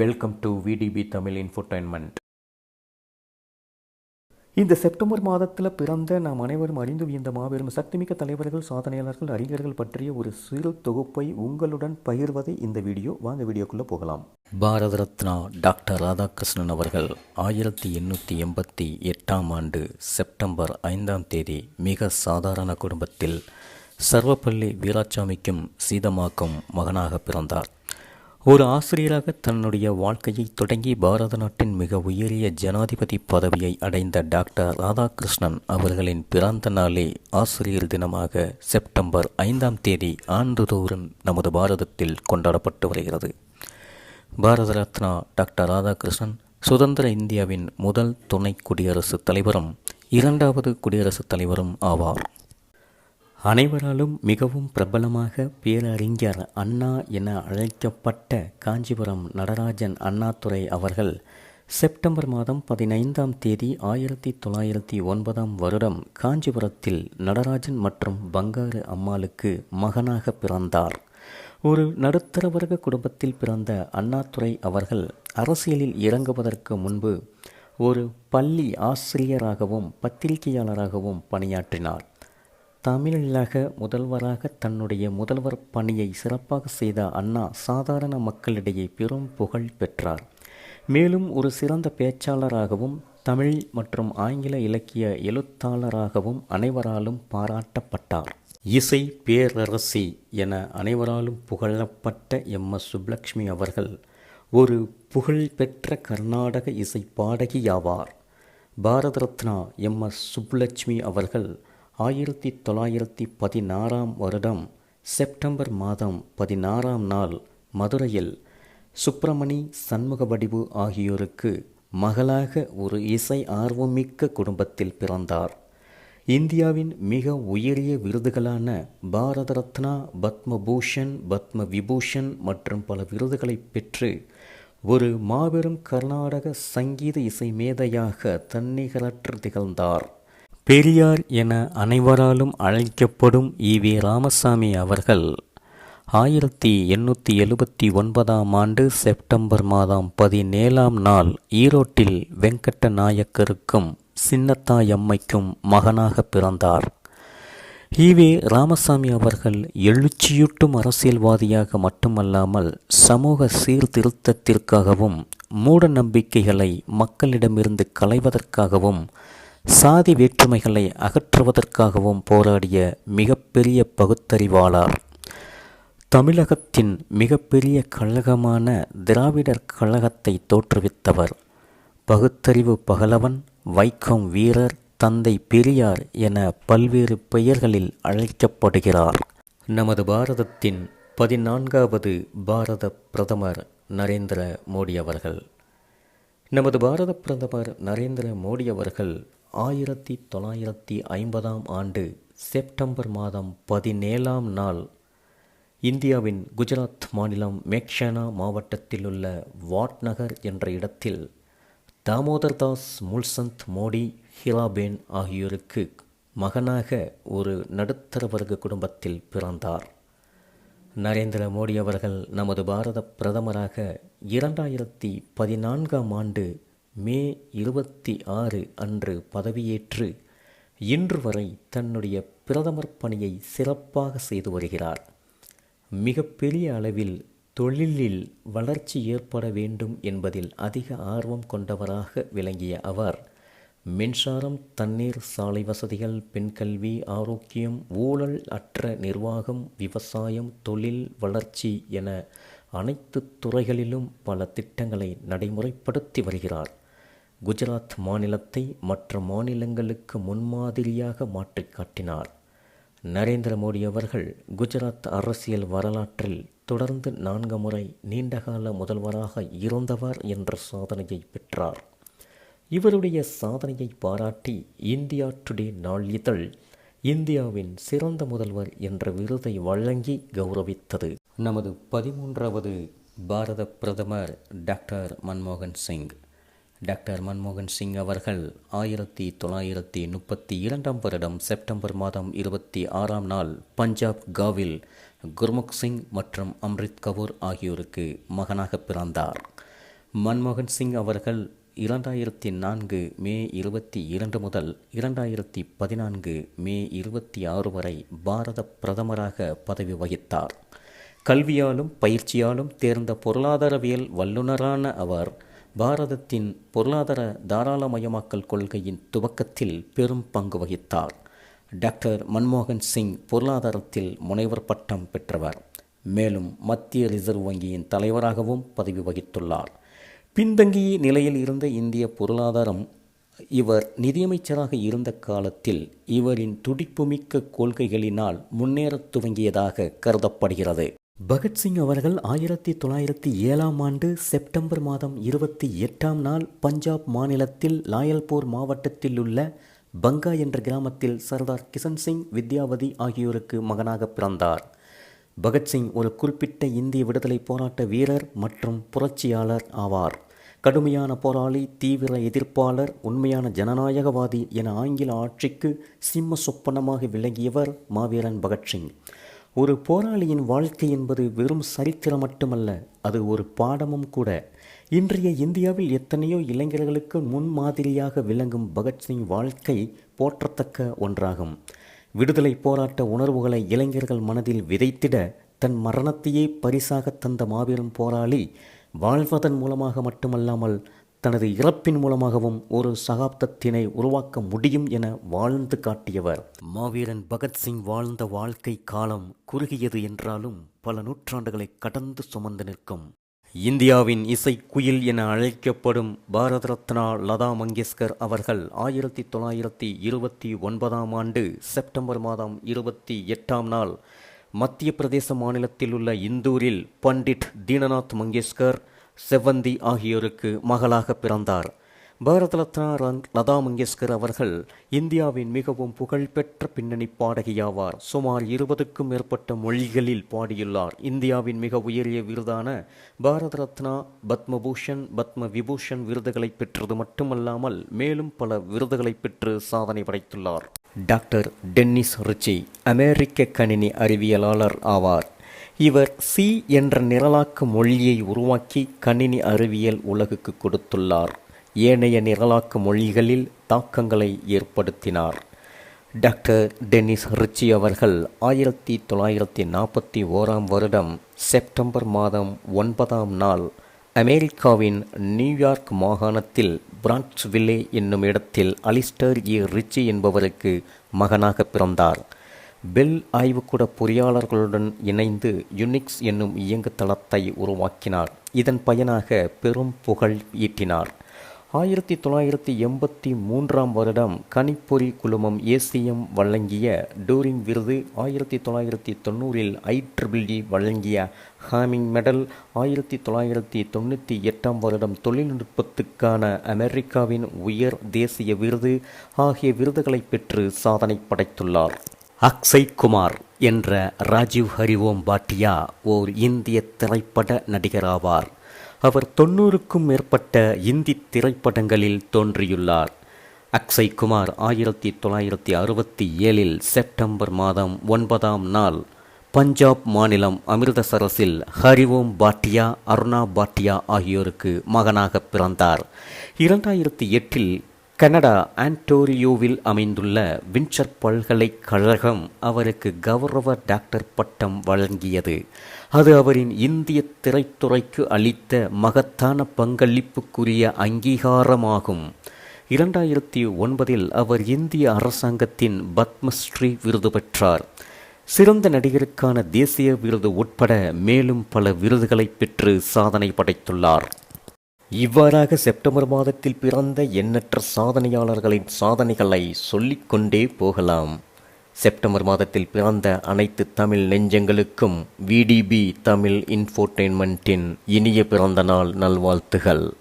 Welcome to VDP Tamil infotainment இந்த September மாதத்தில் பிறந்த நாம் அனைவரும் அறிந்து வியந்த மாபெரும் சக்திமிக்க தலைவர்கள் சாதனையாளர்கள் அறிஞர்கள் பற்றிய ஒரு சிறு தொகுப்பை உங்களுடன் பகிர்வதை இந்த வீடியோ. வாங்க வீடியோக்குள்ளே போகலாம். பாரத ரத்னா டாக்டர் ராதாகிருஷ்ணன் அவர்கள் ஆயிரத்தி எண்ணூற்றி எண்பத்தி எட்டாம் ஆண்டு செப்டம்பர் ஐந்தாம் தேதி மிக சாதாரண குடும்பத்தில் சர்வப்பள்ளி வீராசாமிக்கும் சீதமாக்கும் மகனாக பிறந்தார். ஒரு ஆசிரியராக தன்னுடைய வாழ்க்கையை தொடங்கி பாரத நாட்டின் மிக உயரிய ஜனாதிபதி பதவியை அடைந்த டாக்டர் ராதாகிருஷ்ணன் அவர்களின் பிறந்த நாளே ஆசிரியர் தினமாக செப்டம்பர் ஐந்தாம் தேதி ஆண்டுதோறும் நமது பாரதத்தில் கொண்டாடப்பட்டு வருகிறது. பாரத ரத்னா டாக்டர் ராதாகிருஷ்ணன் சுதந்திர இந்தியாவின் முதல் துணை குடியரசுத் தலைவரும் இரண்டாவது குடியரசுத் தலைவரும் ஆவார். அனைவராலும் மிகவும் பிரபலமாக பேரறிஞர் அண்ணா என அழைக்கப்பட்ட காஞ்சிபுரம் நடராஜன் அண்ணாதுரை அவர்கள் செப்டம்பர் மாதம் பதினைந்தாம் தேதி ஆயிரத்தி தொள்ளாயிரத்தி ஒன்பதாம் வருடம் காஞ்சிபுரத்தில் நடராஜன் மற்றும் பங்காரு அம்மாளுக்கு மகனாக பிறந்தார். ஒரு நடுத்தர வர்க்க குடும்பத்தில் பிறந்த அண்ணாதுரை அவர்கள் அரசியலில் இறங்குவதற்கு முன்பு ஒரு பள்ளி ஆசிரியராகவும் பத்திரிகையாளராகவும் பணியாற்றினார். தமிழக முதல்வராக தன்னுடைய முதல்வர் பணியை சிறப்பாக செய்த அண்ணா சாதாரண மக்களிடையே பெரும் புகழ் பெற்றார். மேலும் ஒரு சிறந்த பேச்சாளராகவும் தமிழ் மற்றும் ஆங்கில இலக்கிய எழுத்தாளராகவும் அனைவராலும் பாராட்டப்பட்டார். இசை பேரரசி என அனைவராலும் புகழப்பட்ட எம். எஸ். சுப்லக்ஷ்மி அவர்கள் ஒரு புகழ்பெற்ற கர்நாடக இசை பாடகியாவார். பாரத ரத்னா எம். எஸ். சுப்புலட்சுமி அவர்கள் ஆயிரத்தி தொள்ளாயிரத்தி பதினாறாம் வருடம் செப்டம்பர் மாதம் பதினாறாம் நாள் மதுரையில் சுப்பிரமணி சண்முகவடிவு ஆகியோருக்கு மகளாக ஒரு இசை ஆர்வமிக்க குடும்பத்தில் பிறந்தார். இந்தியாவின் மிக உயரிய விருதுகளான பாரத ரத்னா பத்மபூஷன் பத்ம விபூஷன் மற்றும் பல விருதுகளை பெற்று ஒரு மாபெரும் கர்நாடக சங்கீத இசை மேதையாக தன்னிகரற்று திகழ்ந்தார். பெரியார் என அனைவராலும் அழைக்கப்படும் ஈ வி. ராமசாமி அவர்கள் ஆயிரத்தி எண்ணூற்றி எழுபத்தி ஒன்பதாம் ஆண்டு செப்டம்பர் மாதம் பதினேழாம் நாள் ஈரோட்டில் வெங்கட்ட நாயக்கருக்கும் சின்னத்தாயம்மைக்கும் மகனாக பிறந்தார். ஈவே ராமசாமி அவர்கள் எழுச்சியூட்டும் அரசியல்வாதியாக மட்டுமல்லாமல் சமூக சீர்திருத்தத்திற்காகவும் மூட நம்பிக்கைகளை மக்களிடமிருந்து களைவதற்காகவும் சாதி வேற்றுமைகளை அகற்றுவதற்காகவும் போராடிய மிகப்பெரிய பகுத்தறிவாளர். தமிழகத்தின் மிகப்பெரிய கழகமான திராவிடர் கழகத்தை தோற்றுவித்தவர். பகுத்தறிவு பகலவன் வைக்கம் வீரர் தந்தை பெரியார் என பல்வேறு பெயர்களில் அழைக்கப்படுகிறார். நமது பாரதத்தின் பதினான்காவது பாரத பிரதமர் நரேந்திர மோடி அவர்கள். நமது பாரத பிரதமர் நரேந்திர மோடி அவர்கள் ஆயிரத்தி தொள்ளாயிரத்தி ஐம்பதாம் ஆண்டு செப்டம்பர் மாதம் பதினேழாம் நாள் இந்தியாவின் குஜராத் மாநிலம் மேக்ஷானா மாவட்டத்தில் உள்ள வாட்நகர் என்ற இடத்தில் தாமோதர் தாஸ் முல்சந்த் மோடி ஹிராபேன் ஆகியோருக்கு மகனாக ஒரு நடுத்தர வர்க்க குடும்பத்தில் பிறந்தார். நரேந்திர மோடி அவர்கள் நமது பாரத பிரதமராக இரண்டாயிரத்தி பதினான்காம் ஆண்டு மே இருபத்தி ஆறு அன்று பதவியேற்று இன்று வரை தன்னுடைய பிரதமர் பணியை சிறப்பாக செய்து வருகிறார். மிகப்பெரிய அளவில் தொழிலில் வளர்ச்சி ஏற்பட வேண்டும் என்பதில் அதிக ஆர்வம் கொண்டவராக விளங்கிய அவர் மின்சாரம் தண்ணீர் சாலை வசதிகள் பெண்கல்வி ஆரோக்கியம் ஊழல் அற்ற நிர்வாகம் விவசாயம் தொழில் வளர்ச்சி என அனைத்து துறைகளிலும் பல திட்டங்களை நடைமுறைப்படுத்தி வருகிறார். குஜராத் மாநிலத்தை மற்ற மாநிலங்களுக்கு முன்மாதிரியாக மாற்றி காட்டினார். நரேந்திர மோடி அவர்கள் குஜராத் அரசியல் வரலாற்றில் தொடர்ந்து நான்கு முறை நீண்டகால முதல்வராக இருந்தவர் என்ற சாதனையை பெற்றார். இவருடைய சாதனையை பாராட்டி இந்தியா டுடே நாளிதழ் இந்தியாவின் சிறந்த முதல்வர் என்ற விருதை வழங்கி கௌரவித்தது. நமது பதிமூன்றாவது பாரத பிரதமர் டாக்டர் மன்மோகன் சிங். டாக்டர் மன்மோகன் சிங் அவர்கள் ஆயிரத்தி தொள்ளாயிரத்தி முப்பத்தி இரண்டாம் வருடம் செப்டம்பர் மாதம் இருபத்தி ஆறாம் நாள் பஞ்சாப் காவில் குர்முக் சிங் மற்றும் அம்ரித் கபூர் ஆகியோருக்கு மகனாக பிறந்தார். மன்மோகன் சிங் அவர்கள் இரண்டாயிரத்தி நான்கு மே இருபத்தி இரண்டு முதல் இரண்டாயிரத்தி பதினான்கு மே இருபத்தி ஆறு வரை பாரத பிரதமராக பதவி வகித்தார். கல்வியாலும் பயிற்சியாலும் தேர்ந்த பொருளாதாரவியல் வல்லுநரான அவர் பாரதத்தின் பொருளாதார தாராளமயமாக்கல் கொள்கையின் துவக்கத்தில் பெரும் பங்கு வகித்தார். டாக்டர் மன்மோகன் சிங் பொருளாதாரத்தில் முனைவர் பட்டம் பெற்றவர். மேலும் மத்திய ரிசர்வ் வங்கியின் தலைவராகவும் பதவி வகித்துள்ளார். பின்தங்கிய நிலையில் இருந்த இந்திய பொருளாதாரம் இவர் நிதியமைச்சராக இருந்த காலத்தில் இவரின் துடிப்புமிக்க கொள்கைகளினால் முன்னேறத் துவங்கியதாக கருதப்படுகிறது. பகத்சிங் அவர்கள் ஆயிரத்தி தொள்ளாயிரத்தி ஏழாம் ஆண்டு செப்டம்பர் மாதம் இருபத்தி எட்டாம் நாள் பஞ்சாப் மாநிலத்தில் லாயல்பூர் மாவட்டத்தில் உள்ள பங்கா என்ற கிராமத்தில் சர்தார் கிஷன் சிங் வித்யாவதி ஆகியோருக்கு மகனாக பிறந்தார். பகத்சிங் ஒரு குறிப்பிட்ட இந்திய விடுதலை போராட்ட வீரர் மற்றும் புரட்சியாளர் ஆவார். கடுமையான போராளி தீவிர எதிர்ப்பாளர் உண்மையான ஜனநாயகவாதி என ஆங்கில ஆட்சிக்கு சிம்ம சொப்பனமாக விளங்கியவர் மாவீரன் பகத்சிங் ஒரு போராளியின் வாழ்க்கை என்பது வெறும் சரித்திரம் மட்டுமல்ல அது ஒரு பாடமும் கூட. இன்றைய இந்தியாவில் எத்தனையோ இளைஞர்களுக்கு முன்மாதிரியாக விளங்கும் பகத்சிங் வாழ்க்கை போற்றத்தக்க ஒன்றாகும். விடுதலை போராட்ட உணர்வுகளை இளைஞர்கள் மனதில் விதைத்திட தன் மரணத்தையே பரிசாக தந்த மாபெரும் போராளி வாழ்வதன் மூலமாக மட்டுமல்லாமல் தனது இறப்பின் மூலமாகவும் ஒரு சகாப்தத்தினை உருவாக்க முடியும் என வாழ்ந்து காட்டியவர். மாவீரன் பகத்சிங் வாழ்ந்த வாழ்க்கை காலம் குறுகியது என்றாலும் பல நூற்றாண்டுகளை கடந்து சுமந்து நிற்கும். இந்தியாவின் இசைக்குயில் என அழைக்கப்படும் பாரத ரத்னா லதா மங்கேஷ்கர் அவர்கள் ஆயிரத்தி தொள்ளாயிரத்தி இருபத்தி ஒன்பதாம் ஆண்டு செப்டம்பர் மாதம் இருபத்தி எட்டாம் நாள் மத்திய பிரதேச மாநிலத்தில் உள்ள இந்தூரில் பண்டிட் தீனநாத் மங்கேஷ்கர் செவ்வந்தி ஆகியோருக்கு மகளாக பிறந்தார். பாரத ரத்னா லதா மங்கேஷ்கர் அவர்கள் இந்தியாவின் மிகவும் புகழ்பெற்ற பின்னணி பாடகியாவார். சுமார் இருபதுக்கும் மேற்பட்ட மொழிகளில் பாடியுள்ளார். இந்தியாவின் மிக உயரிய விருதான பாரத ரத்னா பத்மபூஷன் பத்ம விபூஷன் விருதுகளை பெற்றது மட்டுமல்லாமல் மேலும் பல விருதுகளை பெற்று சாதனை படைத்துள்ளார். டாக்டர் டென்னிஸ் ரிச்சி அமெரிக்க கணினி அறிவியலாளர் ஆவார். இவர் சி என்ற நிரலாக்க மொழியை உருவாக்கி கணினி அறிவியல் உலகுக்கு கொடுத்துள்ளார். ஏனைய நிரலாக்க மொழிகளில் தாக்கங்களை ஏற்படுத்தினார். டாக்டர் டென்னிஸ் ரிச்சி அவர்கள் ஆயிரத்தி தொள்ளாயிரத்தி நாற்பத்தி ஓராம் வருடம் செப்டம்பர் மாதம் ஒன்பதாம் நாள் அமெரிக்காவின் நியூயார்க் மாகாணத்தில் பிரான்ஸ்வில்லே என்னும் இடத்தில் அலிஸ்டர் ஏ ரிச்சி என்பவருக்கு மகனாக பிறந்தார். பெல் ஆய்வுக்கூட பொறியாளர்களுடன் இணைந்து யுனிக்ஸ் என்னும் இயங்குதளத்தை உருவாக்கினார். இதன் பயனாக பெரும் புகழ் ஈட்டினார். ஆயிரத்தி தொள்ளாயிரத்தி எண்பத்தி மூன்றாம் வருடம் கணிப்பொறி குழுமம் ஏசிஎம் வழங்கிய டூரிங் விருது ஆயிரத்தி தொள்ளாயிரத்தி தொண்ணூறில் ஐ வழங்கிய ஹாமிங் மெடல் ஆயிரத்தி தொள்ளாயிரத்தி தொண்ணூற்றி எட்டாம் வருடம் தொழில்நுட்பத்துக்கான அமெரிக்காவின் உயர் தேசிய விருது ஆகிய விருதுகளை பெற்று சாதனை படைத்துள்ளார். அக்ஷய் குமார் என்ற ராஜீவ் ஹரிஓம் பாட்டியா ஓர் இந்திய திரைப்பட நடிகராவார். அவர் தொண்ணூறுக்கும் மேற்பட்ட இந்தி திரைப்படங்களில் தோன்றியுள்ளார். அக்ஷய் குமார் ஆயிரத்தி தொள்ளாயிரத்தி அறுபத்தி ஏழில் செப்டம்பர் மாதம் ஒன்பதாம் நாள் பஞ்சாப் மாநிலம் அமிர்தசரஸில் ஹரிஓம் பாட்டியா அருணா பாட்டியா ஆகியோருக்கு மகனாக பிறந்தார். இரண்டாயிரத்தி எட்டில் கனடா ஆன்டோரியோவில் அமைந்துள்ள வின்சர் பல்கலைக்கழகம் அவருக்கு கௌரவ டாக்டர் பட்டம் வழங்கியது. அது அவரின் இந்திய திரைத்துறைக்கு அளித்த மகத்தான பங்களிப்புக்குரிய அங்கீகாரமாகும். இரண்டாயிரத்தி ஒன்பதில் அவர் இந்திய அரசாங்கத்தின் பத்மஸ்ரீ விருது பெற்றார். சிறந்த நடிகருக்கான தேசிய விருது உட்பட மேலும் பல விருதுகளை பெற்று சாதனை படைத்துள்ளார். இவ்வாறாக செப்டம்பர் மாதத்தில் பிறந்த எண்ணற்ற சாதனையாளர்களின் சாதனைகளை சொல்லிக்கொண்டே போகலாம். செப்டம்பர் மாதத்தில் பிறந்த அனைத்து தமிழ் நெஞ்சங்களுக்கும் விடிபி தமிழ் இன்ஃபோர்டெயின்மெண்ட்டின் இனிய பிறந்த நாள் நல்வாழ்த்துகள்.